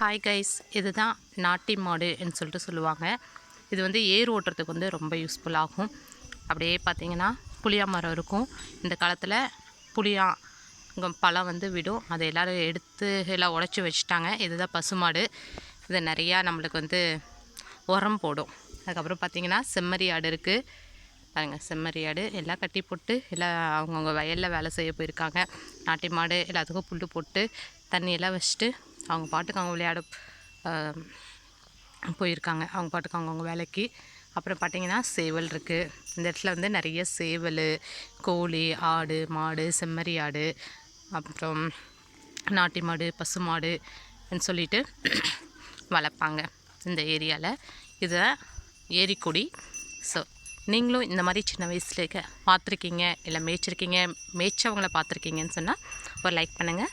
Hi guys இதுதான் நாட்டி மாடுன்னு சொல்லிட்டு சொல்லுவாங்க. இது வந்து ஏர் ஓட்டுறதுக்கு வந்து ரொம்ப யூஸ்ஃபுல் ஆகும். அப்படியே பார்த்தீங்கன்னா புளியா மரம் இருக்கும். இந்த காலத்தில் புளியா பழம் வந்து விடும். அதை எல்லோரும் எடுத்து எல்லாம் உடச்சி வச்சுட்டாங்க. இதுதான் பசுமாடு இது நிறையா நம்மளுக்கு வந்து உரம் போடும். அதுக்கப்புறம் பார்த்திங்கன்னா செம்மறி ஆடு இருக்குது பாருங்கள் செம்மறி ஆடு. எல்லாம் கட்டி போட்டு எல்லாம் அவங்கவுங்க வயலில் வேலை செய்ய போயிருக்காங்க. நாட்டி மாடு எல்லாத்துக்கும் புல் போட்டு தண்ணியெல்லாம் வச்சுட்டு அவங்க பாட்டுக்கு அவங்க விளையாட போயிருக்காங்க. அவங்க பாட்டுக்கு அவங்கவுங்க வேலைக்கு. அப்புறம் பார்த்தீங்கன்னா சேவல் இருக்குது இந்த இடத்துல வந்து நிறைய சேவல் கோழி ஆடு மாடு செம்மறி ஆடு அப்புறம் நாட்டி மாடு பசு மாடுன்னு சொல்லிட்டு வளர்ப்பாங்க இந்த ஏரியாவில் இதை ஏரிக்குடி. ஸோ நீங்களும் இந்த மாதிரி சின்ன வயசுல பார்த்துருக்கீங்க இல்லை மேய்ச்சிருக்கீங்க மேய்ச்சவங்கள பார்த்துருக்கீங்கன்னு சொன்னால் ஒரு லைக் பண்ணுங்கள்